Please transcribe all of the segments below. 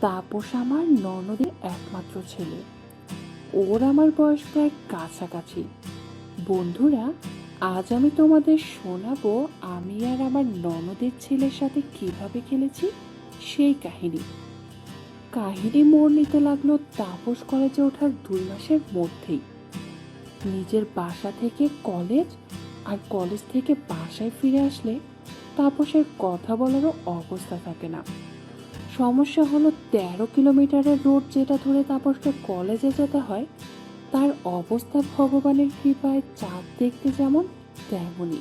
তাপস আমার ননদের একমাত্র ছেলে। ওর আমার বয়স প্রায় কাছাকাছি। বন্ধুরা, আজ আমি তোমাদের শোনাবো আমি আর আমার ননদের ছেলের সাথে কীভাবে খেলেছি সেই কাহিনী। কাহিনী মোড় নিতে লাগল তাপস কলেজে ওঠার দুই মাসের মধ্যেই। নিজের বাসা থেকে কলেজ আর কলেজ থেকে বাসায় ফিরে আসলে তাপসের কথা বলারও অবস্থা থাকে না। সমস্যা হলো তেরো কিলোমিটারের রোড যেটা ধরে তাপসকে কলেজে যেতে হয়, তার অবস্থা ভগবানের কৃপায় চাঁদ দেখতে যেমন তেমনই।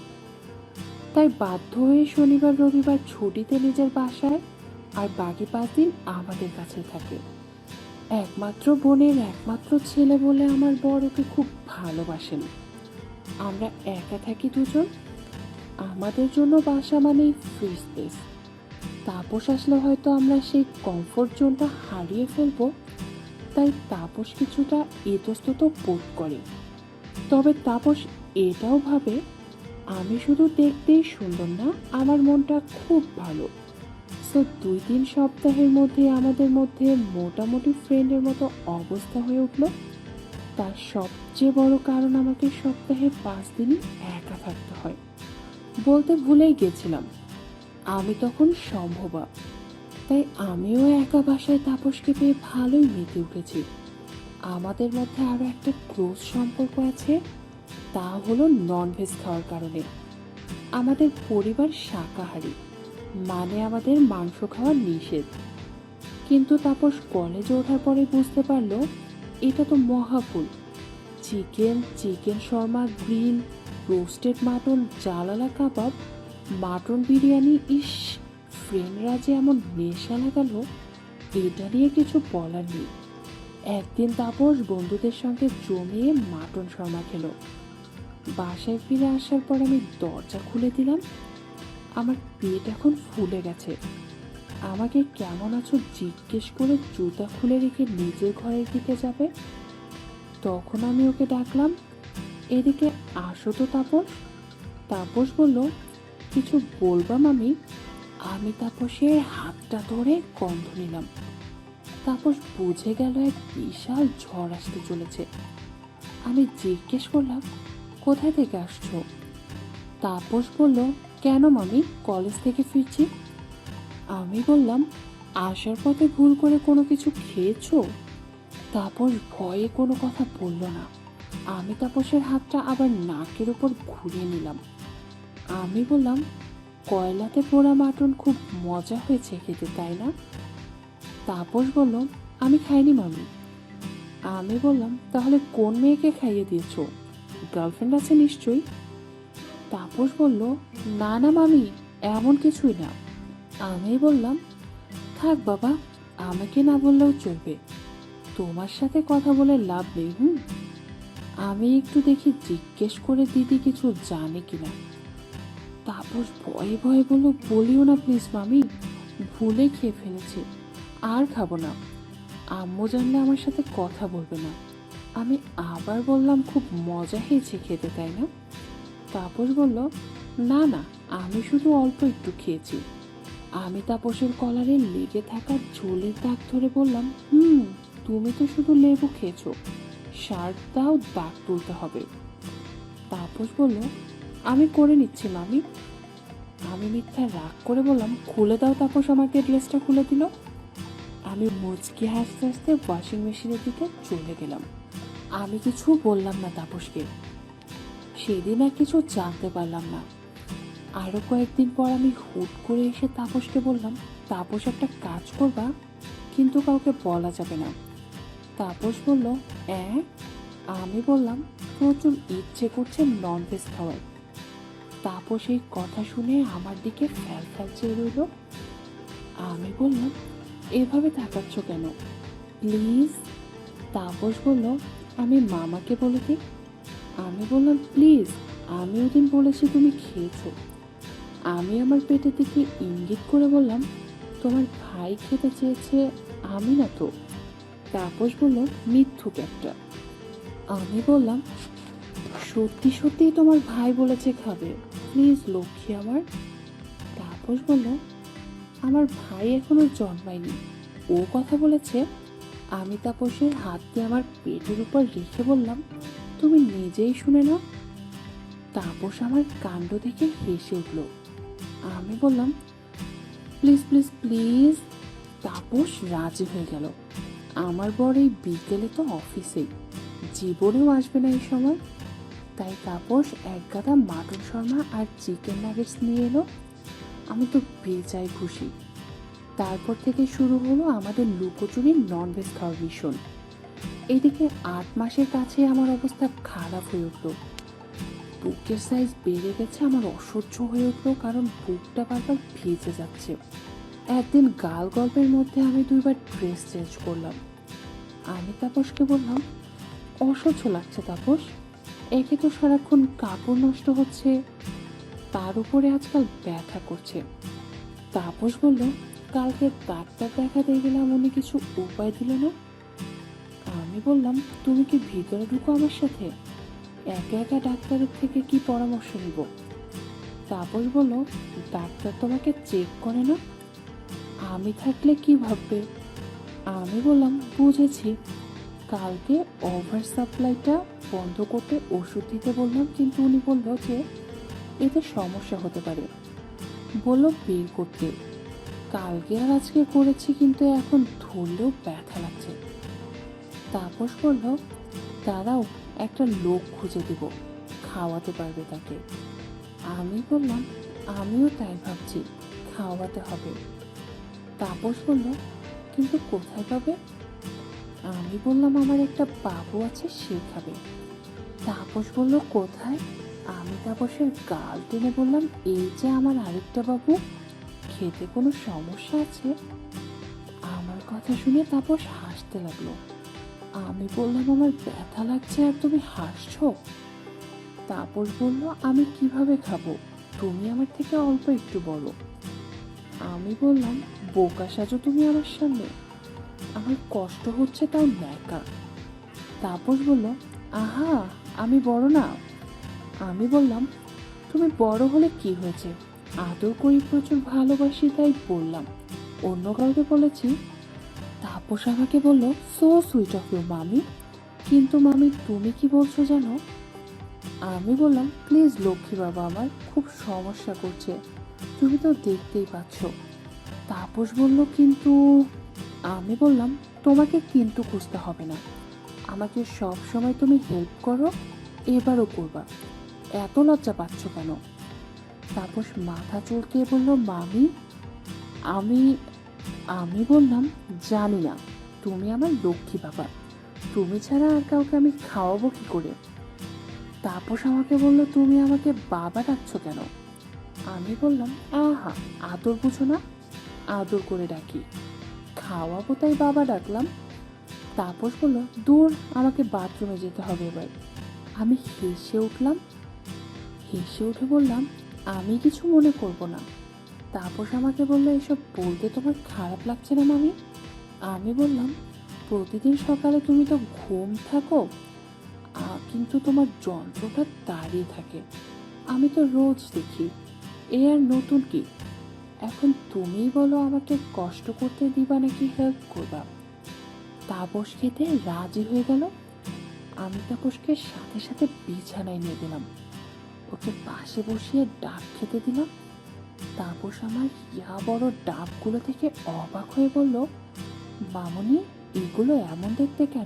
তাই বাধ্য হয়ে শনিবার, রবিবার ছুটিতে নিজের বাসায় আর বাকি পাঁচ দিন আমাদের কাছে থাকে। একমাত্র বোনের একমাত্র ছেলে বলে আমার বড় ওকে খুব ভালোবাসেন। আমরা একা থাকি দুজন। আমাদের জন্য বাসা মানেই ফ্রি স্পেস তাপস আসলে হয়তো আমরা সেই কমফোর্ট জোনটা হারিয়ে ফেলব, তাই তাপস কিছুটা ইতস্তত বোধ করে। তবে তাপস এটাও ভাবে, আমি শুধু দেখতেই সুন্দর না, আমার মনটা খুব ভালো। সো দুই তিন সপ্তাহের মধ্যে আমাদের মধ্যে মোটামুটি ফ্রেন্ডের মতো অবস্থা হয়ে উঠল। তার সবচেয়ে বড় কারণ আমাকে সপ্তাহে পাঁচ দিনই একা থাকতে হয়। বলতে ভুলেই গেছিলাম। আমি তখন সম্ভবা। তাই আমিও একা বাসায় তাপসকে পেয়ে ভালোই মেতে উঠেছি। আমাদের মধ্যে আরও একটা ক্লোজ সম্পর্ক আছে, তা হলো ননভেজ খাওয়ার কারণে। আমাদের পরিবার শাকাহারী মানে আমাদের মাংস খাওয়া নিষেধ। কিন্তু তাপস কলেজে ওঠার পরে বুঝতে পারল, এটা তো মহাভুল chicken chicken shawarma, grill roasted mutton জালালা কাবাব মাটন বিরিয়ানি, ইস, ফ্রেন্ডরা যে এমন নেশা লাগালো, এটা নিয়ে কিছু বলার নেই। একদিন তাপস বন্ধুদের সঙ্গে জমিয়ে মাটন শর্মা খেলো। বাসায় ফিরে আসার পর আমি দরজা খুলে দিলাম। আমার পেট এখন ফুলে গেছে। আমাকে কেমন আছো জিজ্ঞেস করে জুতা খুলে রেখে নিজের ঘরের দিকে যাবে? তখন আমি ওকে ডাকলাম, এদিকে আসো তো তাপস। তাপস বলল কিছু বলবাম আমি আমি তাপসের হাতটা ধরে গন্ধ নিলাম। তাপস বুঝে গেল এক বিশাল ঝড় আসতে চলেছে। আমি জিজ্ঞেস করলাম, কোথায় থেকে আসছো? তাপস বলল, কেন মামি? কলেজ থেকে ফিরছি। আমি বললাম, আসার পথে ভুল করে কোনো কিছু খেয়েছো? তাপস ভয়ে কোনো কথা বলল না। আমি তাপসের হাতটা আবার নাকের উপর ঘুরিয়ে নিলাম। আমি বললাম, কয়লাতে পোড়া মাটন খুব মজা হয়েছে খেতে, তাই না? তাপস বলল, আমি খাইনি মামি। আমি বললাম, তাহলে কোন মেয়েকে খাইয়ে দিয়েছ? গার্লফ্রেন্ড আছে নিশ্চয়ই? তাপস বলল, না না মামি, এমন কিছুই না। আমি বললাম, থাক বাবা, আমাকে না বললেও চলবে। তোমার সাথে কথা বলে লাভ নেই, হুম? আমি একটু দেখি জিজ্ঞেস করে দিদি কিছু জানে কিনা। তাপস ভয়ে ভয়ে বলল, বলিও না প্লিজ মামি, ভুলে খেয়ে ফেলেছি, আর খাব না। আম্মু জানলে আমার সাথে কথা বলবে না। আমি আবার বললাম খুব মজা হয়েছে খেতে, তাই না? তাপস বলল, না না, আমি শুধু অল্প একটু খেয়েছি। আমি তাপসের কলারে লেগে থাকা ঝোলের দাগ ধরে বললাম, হুম, তুমি তো শুধু লেবু খেয়েছো শার্ট দাও দাগ তুলতে হবে। তাপস বলল আমি করে নিচ্ছি, মামি। আমি মিথ্যা রাগ করে বললাম, খুলে দাও তাপস আমাকে ড্রেসটা খুলে দিল। আমি মুচকি হাসতে হাসতে ওয়াশিং মেশিনের দিকে চলে গেলাম। আমি কিছু বললাম না তাপসকে। সেদিন আর কিছু জানতে পারলাম না। আরও কয়েকদিন পর আমি হুট করে এসে তাপসকে বললাম, তাপস একটা কাজ করবা, কিন্তু কাউকে বলা যাবে না। তাপস বলল, অ্যাঁ? আমি বললাম, প্রচুর ইচ্ছে করছে ননভেজ খাওয়ার। তাপস এই কথা শুনে আমার দিকে ফ্যাল ফ্যাল চেয়ে রইল। আমি বললাম, এভাবে তাকাচ্ছ কেন? প্লিজ, তাপস বলল, আমি মামাকে বলে দিই। আমি বললাম, প্লিজ, আমি ওদিন বলেছি তুমি খেয়েছো। আমি আমার পেটের দিকে ইঙ্গিত করে বললাম, তোমার ভাই খেতে চেয়েছে আমি না তো? তাপস বলল, মিথ্যুক একটা। আমি বললাম, সত্যি সত্যি তোমার ভাই বলেছে খাবে। প্লিজ লক্ষ্মী আমার। তাপস বলল, আমার ভাই এখনও জন্মায়নি। ও কথা বলেছে। আমি তাপসের হাত দিয়ে আমার পেটের উপর রেখে বললাম, তুমি নিজেই শুনে নাও। তাপস আমার কাণ্ড দেখে হেসে উঠল। আমি বললাম, প্লিজ প্লিজ প্লিজ। তাপস রাজি হয়ে গেল। আমার বর এই বিকেলে তো অফিসেই। জীবনেও আসবে না এই সময়। তাই তাপস এক গাদা মাটন শর্মা আর চিকেন নাগেটস নিয়ে এলো। আমি তো বেজায় খুশি। তারপর থেকে শুরু হলো আমাদের লুকোচুরির ননভেজ খাওয়ার মিশন। এদিকে আট মাসের কাছে আমার অবস্থা খারাপ হয়ে উঠল। বুকের সাইজ বেড়ে গেছে, আমার অসহ্য হয়ে উঠল কারণ বুকটা বারবার ভিজে যাচ্ছে। একদিন গাল গল্পের মধ্যে আমি দুইবার ড্রেস চেঞ্জ করলাম। আমি তাপসকে বললাম, অসহ্য লাগছে তাপস। একে তো সারাক্ষণ কাপড় নষ্ট হচ্ছে। তার উপরে আজকাল ব্যথা করছে। তাপস বলল, কালকে ডাক্তার দেখাতে গেলাম উনি কিছু উপায় দিল না? আমি বললাম, তুমি কি ভিতরে ঢুকো আমার সাথে? একা একা ডাক্তারের থেকে কি পরামর্শ নিব? তাপস বলল, ডাক্তার তোমাকে চেক করে না? আমি থাকলে কি ভাববে? আমি বললাম, বুঝেছি। কালকে ওভার সাপ্লাইটা বন্ধ করতে ওষুধ দিতে বললাম, কিন্তু উনি বলল যে এতে সমস্যা হতে পারে। বলল, বের করতে। কালকে আর আজকে করেছি, কিন্তু এখন ধরলেও ব্যথা লাগছে। তাপস বলল, দাঁড়াও, একটা লোক খুঁজে দেব, খাওয়াতে পারবে তাকে। আমি বললাম, আমিও তাই ভাবছি, খাওয়াতে হবে। তাপস বলল, কিন্তু কোথায় পাবে? আমি বললাম, আমার একটা বাবু আছে, সে খাবে। তাপস বলল, কোথায়? আমি তাপসের গাল টেনে বললাম, এই যে আমার আরেকটা বাবু, খেতে কোনো সমস্যা আছে? আমার কথা শুনে তাপস হাসতে লাগল। আমি বললাম, আমার ব্যথা লাগছে আর তুমি হাসছো? তাপস বলল, আমি কীভাবে খাব? তুমি আমার থেকে অল্প একটু বড় আমি বললাম, বোকা সাজো তুমি আমার সামনে। আমার কষ্ট হচ্ছে তাও ন্যাকা। তাপস বলল, আহা, আমি বড় না। আমি বললাম, তুমি বড় হলে কি হয়েছে? আদর করি প্রচুর ভালোবাসি, তাই বললাম। অন্য কাউকে বলেছি, তাপস আমাকে বলল সো সুইট অফ ইউ মামি। কিন্তু মামি, তুমি কি বলছো জানো? আমি বললাম প্লিজ লক্ষ্মী বাবা, আমার খুব সমস্যা করছে। তুমি তো দেখতেই পাচ্ছ। তাপস বলল, কিন্তু আমি বললাম, তোমাকে কিন্তু খুঁজতে হবে না। আমাকে সব সময় তুমি হেল্প করো, এবারও করবা। এত লজ্জা পাচ্ছ কেন? তাপস মাথা চুলকিয়ে বলল, মামি, আমি আমি বললাম, জানি না। তুমি আমার লক্ষ্মী বাবা। তুমি ছাড়া আর কাউকে আমি খাওয়াবো কি করে? তাপস আমাকে বলল, তুমি আমাকে বাবা ডাকছো কেন? আমি বললাম, আহা, আদর বুঝো না। আদর করে ডাকি। খাওয়াবো তাই বাবা ডাকলাম। তাপস বলল, দূর, আমাকে বাথরুমে যেতে হবে এবার। আমি হেসে উঠলাম। হেসে উঠে বললাম, আমি কিছু মনে করব না। তাপস আমাকে বলল, এসব বলতে তোমার খারাপ লাগছে না মামি? আমি বললাম, প্রতিদিন সকালে তুমি তো ঘুম থাকো কিন্তু তোমার যন্ত্রটা দাঁড়িয়ে থাকে। আমি তো রোজ দেখি। এ আর নতুন কি? এখন তুমিই বলো আমাকে কষ্ট করতে দিবা নাকি হেল্প করবা? তাপস খেতে রাজি হয়ে গেল। আমি তাপসকে সাথে সাথে বিছানায় নিয়ে দিলাম ওকে পাশে বসিয়ে ডাব খেতে দিলাম। তাপস আমার ইয়া বড় ডাবগুলো থেকে অবাক হয়ে বলল, মামনি, এগুলো এমন দেখতে কেন?